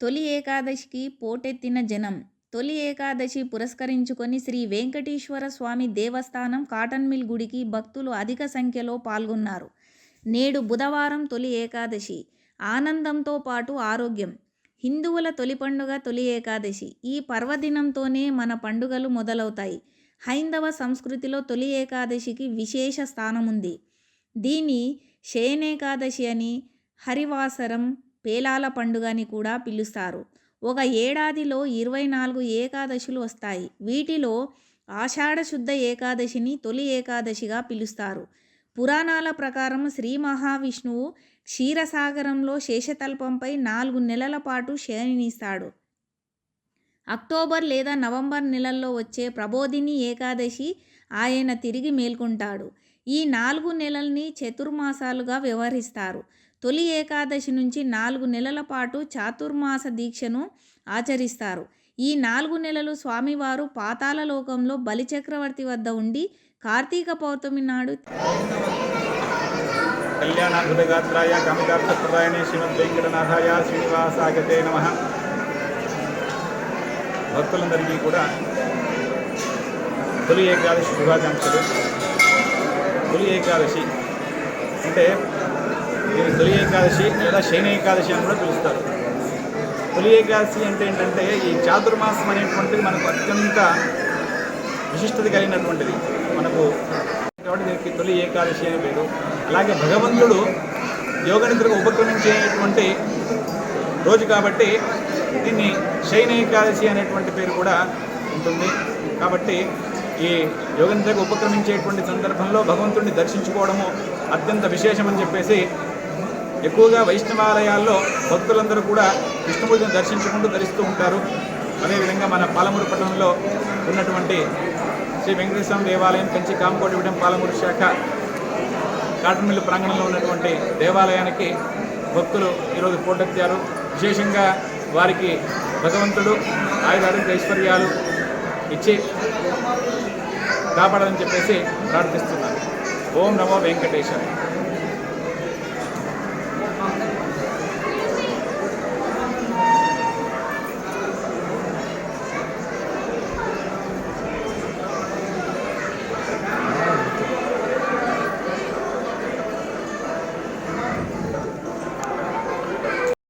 తొలి ఏకాదశికి పోటెత్తిన జనం. తొలి ఏకాదశి పురస్కరించుకొని శ్రీ వెంకటేశ్వర స్వామి దేవస్థానం కాటన్ మిల్ గుడికి భక్తులు అధిక సంఖ్యలో పాల్గొన్నారు. నేడు బుధవారం తొలి ఏకాదశి. ఆనందంతో పాటు ఆరోగ్యం. హిందువుల తొలి పండుగ తొలి ఏకాదశి. ఈ పర్వదినంతోనే మన పండుగలు మొదలవుతాయి. హైందవ సంస్కృతిలో తొలి ఏకాదశికి విశేష స్థానం ఉంది దీని శయనేకాదశి అని హరివాసరం పేలాల పండుగని కూడా పిలుస్తారు. ఒక ఏడాదిలో ఇరవై నాలుగు ఏకాదశులు వస్తాయి. వీటిలో ఆషాఢ శుద్ధ ఏకాదశిని తొలి ఏకాదశిగా పిలుస్తారు. పురాణాల ప్రకారం శ్రీ మహావిష్ణువు క్షీరసాగరంలో శేషతల్పంపై నాలుగు నెలల పాటు శయనిస్తాడు. అక్టోబర్ లేదా నవంబర్ నెలల్లో వచ్చే ప్రబోధిని ఏకాదశి ఆయన తిరిగి మేల్కొంటాడు. ఈ నాలుగు నెలల్ని చతుర్మాసాలుగా వ్యవహరిస్తారు. తొలి ఏకాదశి నుంచి నాలుగు నెలల పాటు చాతుర్మాస దీక్షను ఆచరిస్తారు. ఈ నాలుగు నెలలు స్వామివారు పాతాల లోకంలో బలిచక్రవర్తి వద్ద ఉండి కార్తీక పౌర్ణమి నాడు కళ్యాణాద్భుతగాత్రాయ కామితార్థప్రదాయనే శ్రీమద్ వెంకటనాథాయ శ్రీనివాసాగతే నమ. భక్తులందరికీ కూడా తొలి ఏకాదశి శుభాకాంక్షలు. తొలి ఏకాదశి అంటే దీన్ని తొలి ఏకాదశి లేదా శయన ఏకాదశి అని కూడా పిలుస్తారు. తొలి ఏకాదశి అంటే ఏంటంటే ఈ చాతుర్మాసం అనేటువంటిది మనకు అత్యంత విశిష్టత కలిగినటువంటిది. మనకు కాబట్టి దీనికి తొలి ఏకాదశి అనే పేరు. అలాగే భగవంతుడు యోగనిద్రకు ఉపక్రమించేటువంటి రోజు కాబట్టి దీన్ని శయన ఏకాదశి అనేటువంటి పేరు కూడా ఉంటుంది. కాబట్టి ఈ యోగనిద్రకు ఉపక్రమించేటువంటి సందర్భంలో భగవంతుడిని దర్శించుకోవడము అత్యంత విశేషమని చెప్పేసి ఎక్కువగా వైష్ణవాలయాల్లో భక్తులందరూ కూడా విష్ణుమూర్తిని దర్శించుకుంటూ ధరిస్తూ ఉంటారు. అదేవిధంగా మన పాలమూరు పట్టణంలో ఉన్నటువంటి శ్రీ వెంకటేశ్వర దేవాలయం కంచి కామకోటిగూడెం పాలమూరు శాఖ కాటన్ మిల్లు ప్రాంగణంలో ఉన్నటువంటి దేవాలయానికి భక్తులు ఈరోజు పోటెత్తారు విశేషంగా వారికి భగవంతుడు ఆయుధ ఐశ్వర్యాలు ఇచ్చి కాపాడాలని చెప్పేసి ప్రార్థిస్తున్నారు ఓం నమో వెంకటేశ్వర